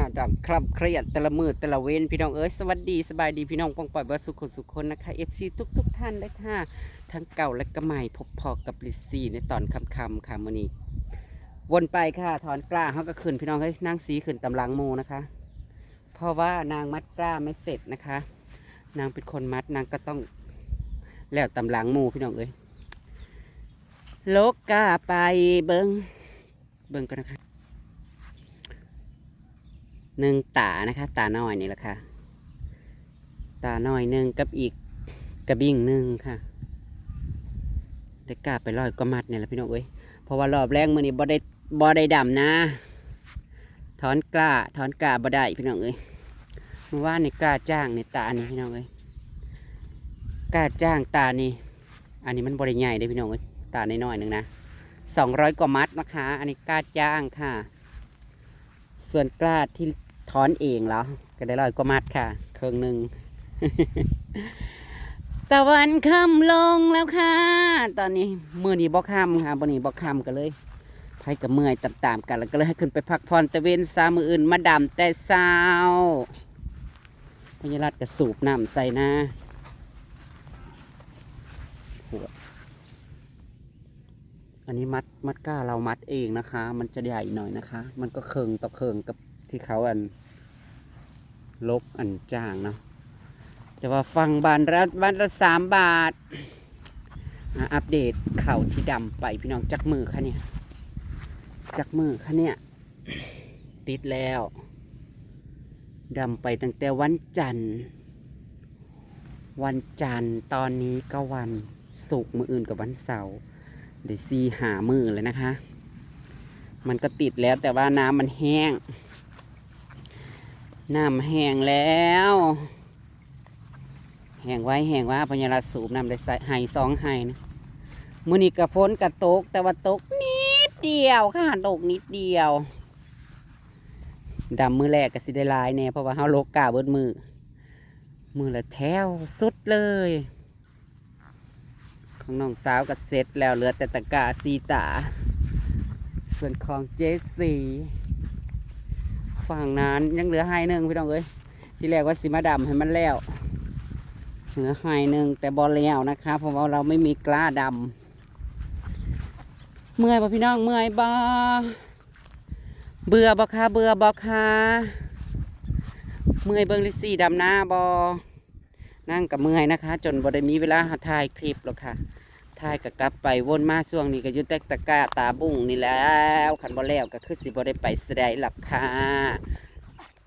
าดังคลับเครียดแต่ละมือแต่ละเว้นพี่น้องเอ้ยสวัสดีสบายดีพี่น้องปองปล่อยเบอร์สุขสุขคนนะคะเอฟซีทุกทุกท่านเลยค่ะ ทั้งเก่าและก็ใหม่พบพอกับลิซซี่ในตอนคำคำค่ะมื้อนี้วนไปค่ะถอนกล้าเขาก็ขึ้นพี่น้องเฮ้ยนางสีขึ้นตำลังมูนะคะ เพราะว่านางมัดกล้าไม่เสร็จนะคะ นางเป็นคนมัดนางก็ต้องแล้วตำลังมูพี่น้องเอ้ยโลกกาไปเบิงเบิงกันนะคะ หนึ่งตานะคะ ตาน้อยนี่แหละค่ะ ตาน้อยหนึ่งกับอีกกระบิ่งหนึ่งค่ะได้กล้าไปลอยก็มัดเนี่ยแหละพี่น้องเอ้ยเพราะว่ารอบแรกมือนี้บ่ได้บ่ได้ดำนะถอนกล้าถอนกล้าบ่ได้พี่น้องเอ้ยเมื่อวานนี่กล้าจ้างในตานี่พี่น้องเอ้ยกล้าจ้างตานี่อันนี้มันบริใหญ่เด้อพี่น้องเอ้ยตาน้อยๆหนึ่งนะสองร้อยกว่ามัดนะคะ อันนี้กล้าจ้างค่ะ ส่วนกล้าที่ ถอนเองแล้วก็ได้ร้อยกว่ามัดค่ะ เครื่องหนึ่งตะวันค่ำลงแล้วค่ะ ตอนนี้มือนี้บ่ค่ำค่ะบนนี้บ่ค่ำกันเลยไผกับเมื่อยตามๆกันแล้วก็เลยให้ขึ้นไปพักผ่อนตะเวนสามมืออื่นมาดำแต่เช้าพญารัตก็สูบน้ำใส่นะหัวอันนี้มัดมัดก้าเรามัดเองนะคะ มันจะใหญ่หน่อยนะคะ มันก็เคิงต่อเคิงกับ ที่เขาอันลบอันจ้างเนาะแต่ว่าฟังบานละบานละสามบาทอัปเดตเข่าที่ดำไปพี่น้องจักมือค่ะเนี่ยจักมือค่ะเนี่ยติดแล้วดำไปตั้งแต่วันจันทร์ วันจันทร์ตอนนี้ก็วันศุกร์มืออื่นกับวันเสาร์เดี๋ยวซีหามือเลยนะคะ มันก็ติดแล้วแต่ว่าน้ำมันแห้ง น้ำแห้งแล้ว แห้งไว้แห้งว่าพญาราสูบน้ำได้ใส่ไห้สองไห้นะมือนี้กระฝนกระตก แต่ว่าตกนิดเดียวค่ะตกนิดเดียวดำมือแรกก็สิได้ลายแน่เพราะว่าเฮาโลกกาเบิดมือ มือละแถวสุดเลย ของน้องสาวก็เสร็จแล้วเหลือแต่ตะกาสีตา ส่วนของเจสี ฝั่งนั้นยังเหลือไฮหนึ่งพี่น้องเอ้ยที่แรกว่าสิมาดำให้มันแล้วเหลือไฮหนึ่งแต่บอลแล้วนะคะเพราะว่าเราไม่มีกล้าดำเมื่อยป่ะพี่น้องเมื่อยบ่เบื่อบ่คะเบื่อบ่คะเมื่อยเบิ้งลิซี่ดำหน้าบอนั่งกับเมื่อยนะคะ จนบ่ได้มีเวลาถ่ายคลิปหรอกค่ะ ถ่ายก็กลับไปวนมาช่วงนี้ก็อยุติตะกร้าตาบุ้งนี่แล้วขันบ่แล้วก็คือสิบ่ได้ไปแสดงหลับค่ะ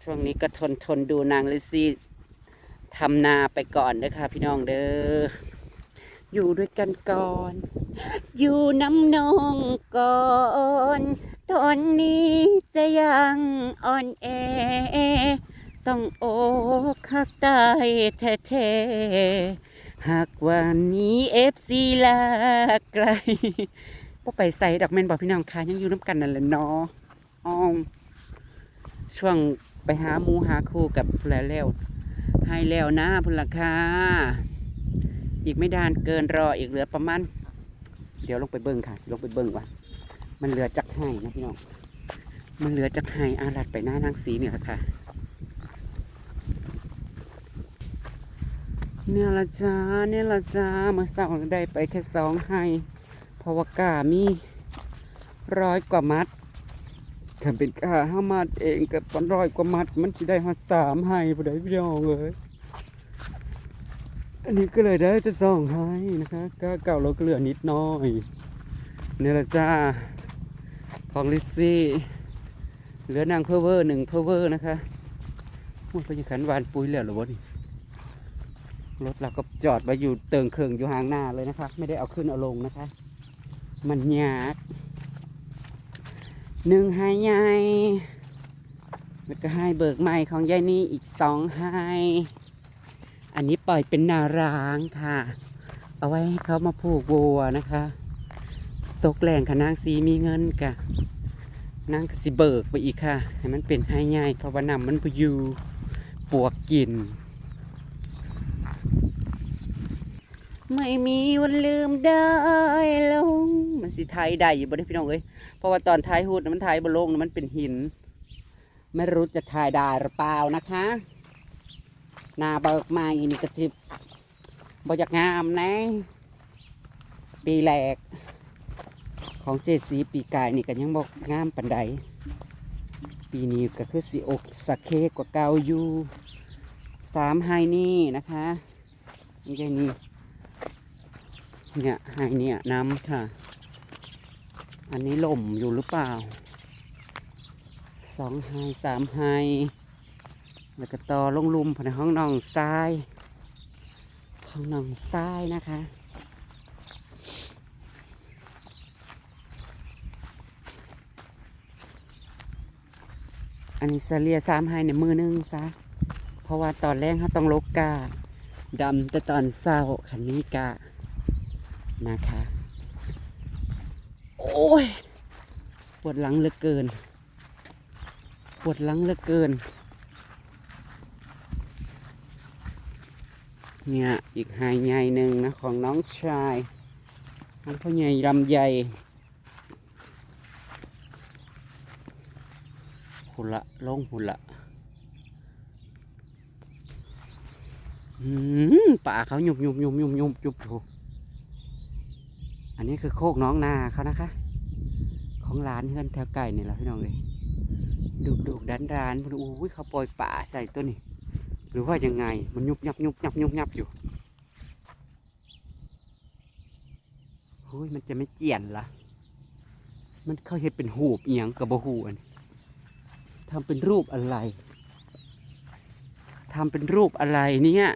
ช่วงนี้ก็ทนทนดูนางลิซี่ทำนาไปก่อนเด้อค่ะพี่น้องเด้ออยู่ด้วยกันก่อน อยู่น้ำนองก่อน ตอนนี้จะยังอ่อนแอ ต้องโอกหักตายแท้ๆ หากวันนี้เอฟซีลาไกลพอไปใส่ดอกแมนบอกพี่น้องค่ะยังอยู่น้ำกันนั่นแหละเนาะอ้อมช่วงไปหาหมูหาคู่กับพลแล้วให้แล้วนะพนลค่ะอีกไม่ดานเกินรออีกเหลือประมาณเดี๋ยวลงไปเบิ้งค่ะลงไปเบิ้งว่ามันเหลือจักให้นะพี่น้องมันเหลือจักให้อาลัดไปหน้านางสีเนี่ยค่ะ เนี่ยละจ้าเนี่ยละจ้าเมื่อสาร์ได้ไปแค่สองให้เพราะว่ากามีร้อยกว่ามัดถ้าเป็นกาห้ามัดเองกับปอนร้อยกว่ามัด มันสิได้มาสามให้พอได้พี่น้องเลยอันนี้ก็เลยได้แต่สองให้นะคะกาเก่าเราก็เหลือนิดน้อยเนี่ยละจ้าของลิซซี่เหลือนางเพอเวอร์หนึ่งเพอเวอร์นะคะมันเป็นขันวานปุ้ยแล้วหรอวะนี่ รถเราก็จอดไว้อยู่เติงเคิงอยู่ห่างหน้าเลยนะคะ ไม่ได้เอาขึ้นเอาลงนะคะ มันยากหนึ่งไฮใหญ่แล้วก็ให้เบิกใหม่ของยายนี่อีกสองไฮอันนี้ปล่อยเป็นนารางค่ะ เอาไว้ให้เขามาผูกวัวนะคะ ตกแรงค่ะนางสีมีเงินกะนางสิเบิกไปอีกค่ะ ให้มันเป็นไฮใหญ่เพราะว่านำมันพอยู่ปวกกิน ไม่มีวันลืมได้ลงมันสิไทยได้อยู่บ่ได้พี่น้องเอ้ยเพราะว่าตอนท้ายหูดน่ะมันไทยบ่ลงน่ะมันเป็นหิน ไม่รู้จะถ่ายได้หรือเปล่านะคะหนาเบิกมาอีนี่กระจิบบอยากงามนะ ปีแรก ของเจสีปีกายนี่ก็ยังบอกงามปันใด ปีนี้ก็คือสีโอกสะเคกว่าเกาอยู่สามไฮนี่นะคะนี่ไงนี่ เนี่ยไฮเนี่ยน้ำค่ะ อันนี้ล่มอยู่หรือเปล่า สองไฮสามไฮแล้วก็ต่อลงลุมภายในห้องนองทราย ห้องนองทรายนะคะอันนี้เสเลียสามไฮในมือนึงซะ เพราะว่าตอนแรกเขาต้องลกกาดำแต่ตอนเศร้าคันนี้กะ นะคะ โอ้ย ปวดหลังเหลือเกิน ปวดหลังเหลือเกิน เนี่ย อีกไฮใหญ่หนึ่งนะ ของน้องชายน้องพ่อใหญ่ลำใหญ่หุ่นละลงหุ่นละอืมป่าเขาหยุบหยุบหยุบหยุบหยุบหยุบถูก นนี้คือโคกน้องนาเขานะคะ ของร้านเฮือนแถวไก่เนี่แหละพี่น้องเลยดุดุดันดานพนอู้ยเขาปล่อยป่าใส่ตัวนี้ หรือว่ายังไงมันยุบยับยุบยับยุบยับอยู่เฮ้ยมันจะไม่เจียนละมันเขาเห็นเป็นหูบเอียงกับบหูอันทำเป็นรูปอะไรทำเป็นรูปอะไรเนี่ย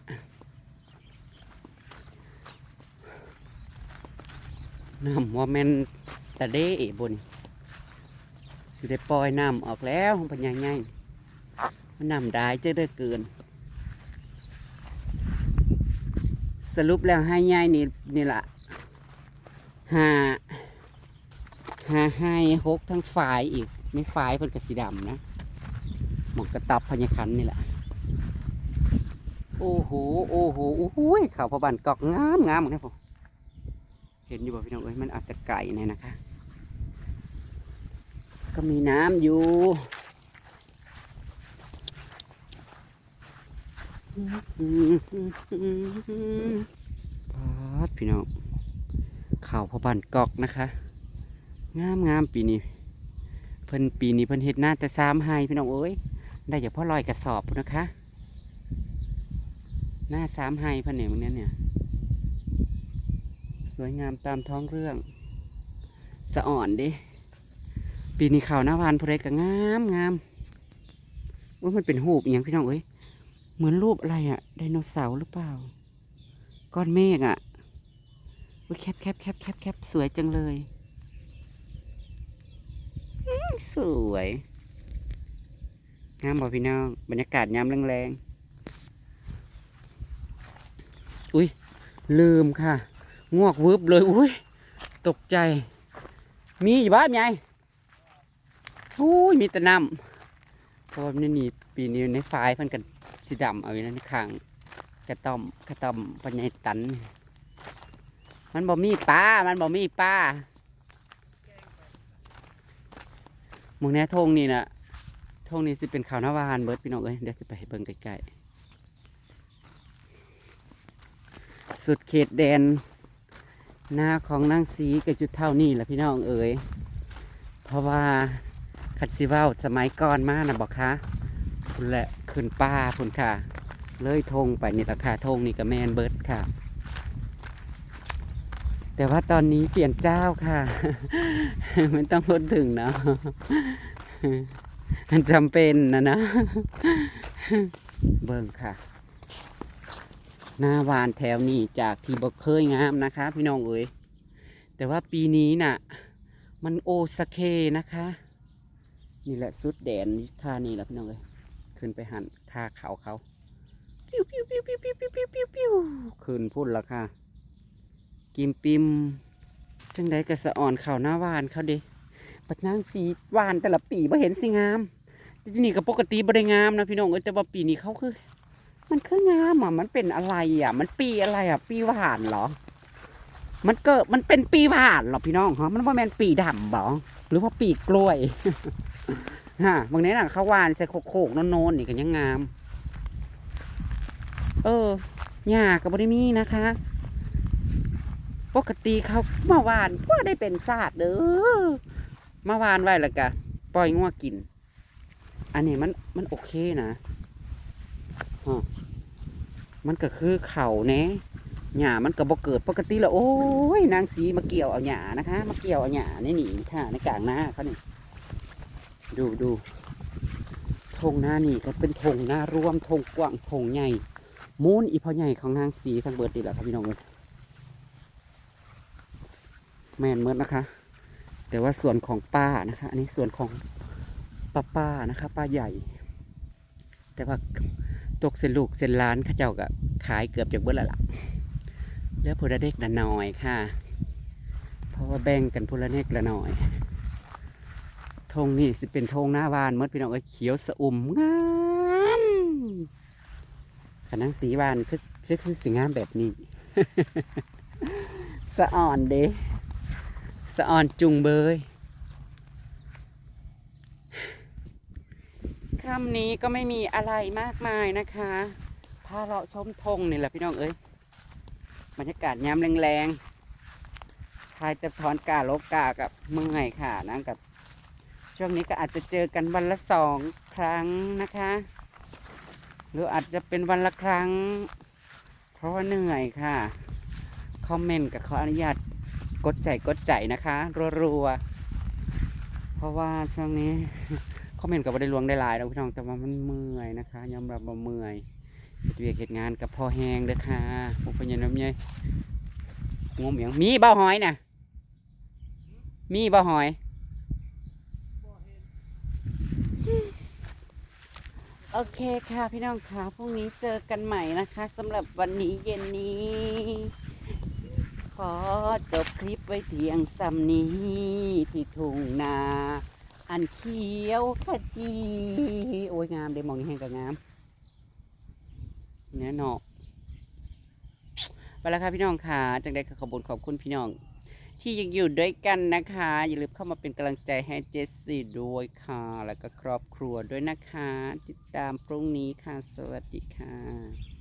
น้ำว่าแมนตะเด้บนสิได้ปล่อยน้ำออกแล้วปัญญาใหญ่มันน้ำได้จะได้เกิน สรุปแล้วให้ย่ายนี่นี่ละหาหาให้หกทั้งฝ่ายอีกไม่ฝ่ายเป็นกระสีดำนะหมองกระตับพญาคันนี่แหละโอ้โห โอ้โห โอ้โหข่าวพบันกอกงามงามหมดเลยผม เห็นอยู่บ่พี่น้องเอ้ยมันอาจจะไก่เนี่ยนะคะ ก็มีน้ำอยู่พาดพี่น้องข่าวพอบันกอกนะคะ งามงามปีนี้ เพิ่นปีนี้เพิ่นเฮ็ดหน้าแต่สามไฮพี่น้องเอ้ย ได้จากพ่อลอยกระสอบนะคะ หน้าสามไฮเพิ่นเนี่ยมันเนี้ยเนี่ย สวยงามตามท้องเรื่อง สะอ่อนดิปีนี้ข่าวหน้าวานพเรก็งามงามว่ามันเป็นหูปอย่างพี่น้องเอ้ยเหมือนรูปอะไรอะไดโนเสาร์หรือเปล่า ก้อนเมฆอะอุ๊ยแคบแคบแคบแคบแคบสวยจังเลยสวยงามบ่พี่น้อง บรรยากาศยามแรงๆ อุ้ยลืมค่ะ งวกวืบเลยอุ้ยตกใจ มีอยู่บ้านไงอุ้ยมีแต่น้ำเพราะว่านี่นี่ปีนี้ในฝายเพิ่นกันสีดำเอาอยู่นั่นข้างกระต้อมกระต้อมปัญญาตัน มันบ่มีปลา มันบ่มีปลาหมองแน่ทงนี่นะทงนี่สิเป็นข่าวนาวานเบิร์ดพี่น้องเอ้ยเดี๋ยวจะไปให้เบิ่งใกล้ๆสุดเขตแดน หน้าของนางสีกับจุดเท่านี่แหละพี่น้องเอ้ยเพราะว่าคัดซิเว้าสมัยก่อนมากนะบอกคะพุ่นแหละขึ้นป้าพุ่นค่ะ เลยทงไปนี่ราคาทงนี่ก็แมนเบิร์ดค่ะ แต่ว่าตอนนี้เปลี่ยนเจ้าค่ะ มันต้องพูดถึงเนาะมันจำเป็นนะนะ เบิ่งค่ะ หน้าวานแถวนี้จากที่บ่เคยงามนะคะ พี่น้องเอ๋ยแต่ว่าปีนี้น่ะ มันโอสเคนะคะ นี่แหละสุดแดนท่านี่แหละพี่น้องเอ้ยขึ้นไปหันค่าเขาเขาปิ้วปิ้วปิ้วปิ้วปิ้วปิ้วปิ้วปิ้วปิ้วขึ้นพุ่นละค่ะ กิมปิมจังใดกระสะอ่อนข่าหน้าวานเขาเด้ปัดนางสีวานแต่ละปีบ่เห็นสิงามที่นี่ก็ปกติบ่ได้งามนะพี่น้องเอ้ยแต่ว่าปีนี้เขาคือ มันคืองามอะ มันเป็นอะไรอะ มันปีอะไรอะ ปีหวานเหรอ มันเกิดมันเป็นปีหวานเหรอพี่น้องฮะมันว่าแมนปีดำบ่หรือว่าปีกล้วยฮะบางนี้น่ะข้าวหวานใส่โคกโนนๆนี่ก็ยังงาม เออหญ้าก็บ่ได้มีนะคะ ปกติเขามาหวานก็ได้เป็นศาสตร์เด้อมาหวานไว้แล้วก็ปล่อยงัวกิน อันนี้มันมันโอเคนะฮะ มันก็คือเข่าแน่หญ้ามันก็บ่เกิดปกติแล้วโอ้ยนางสีมาเกี่ยวเอาหญ้านะคะ มาเกี่ยวเอาหญ้าในนี่ค่ะในกลางหน้าเขานี่ดูดูธงหน้านี่ก็เป็นธงหน้ารวมธงกว้างธงใหญ่มูนอีพอใหญ่ของนางสีทั้งเบิดดีแหละครับพี่น้องเลยแมนเมิดนะคะ แต่ว่าส่วนของป้านะคะ อันนี้ส่วนของป้าป้านะคะ ป้าใหญ่ แต่ว่า ตกเส้นลูกเส้นล้านข้าเจ้าก็ขายเกือบจากเบิดแล้วล่ะเหลือพลเด็กละน้อยค่ะ เพราะว่าแบ่งกันพลเด็กละน้อยธงนี่สิเป็นธงหน้าบานเมื่อพี่น้องเอ้ยเขียวสะอุ่มงามขนังสีวานคือคือสีงามแบบนี้ สะอ่อนเด้สะอ่อนจุงเบย คำนี้ก็ไม่มีอะไรมากมายนะคะพาเราชมธงนี่แหละพี่น้องเอ้ยบรรยากาศยามแรงๆทายจะถอนกาลบกากับเมื่อยค่ะนั่งกับ ช่วงนี้ก็อาจจะเจอกันวันละสองครั้งนะคะ หรืออาจจะเป็นวันละครั้ง เพราะว่าเหนื่อยค่ะ คอมเมนต์กับขออนุญาตกดใจกดใจนะคะ รัวๆ เพราะว่าช่วงนี้ คอมเมนต์กับได้ลวงได้หลายนะพี่น้องแต่ว่ามันเมื่อยนะคะยอมรับว่าเมื่อยเฮ็ดเวียกเหตุงานกับพ่อแหงเด้อค่ะพวกพญาน้ำใหญ่งมอย่างมีเบ่หอยน่ะมีเบ่หอยโอเคค่ะพี่น้องค่ะพรุ่งนี้เจอกันใหม่นะคะสำหรับวันนี้เย็นนี้ ขอจบคลิปไว้เพียงซ้ำนี้ที่ทุ่งนา อันเขียวขจีโอ้ยงามเดมองนี่แห้งกับงามเนี่ยเนาะไปแล้วค่ะพี่น้องค่ะจังได้ขอบคุญขอบคุณพี่น้อง ที่ยังอยู่ด้วยกันนะคะ อย่าลืมเข้ามาเป็นกำลังใจให้เจสซี่ด้วยค่ะ แล้วก็ครอบครัวด้วยนะคะ ติดตามพรุ่งนี้ค่ะ สวัสดีค่ะ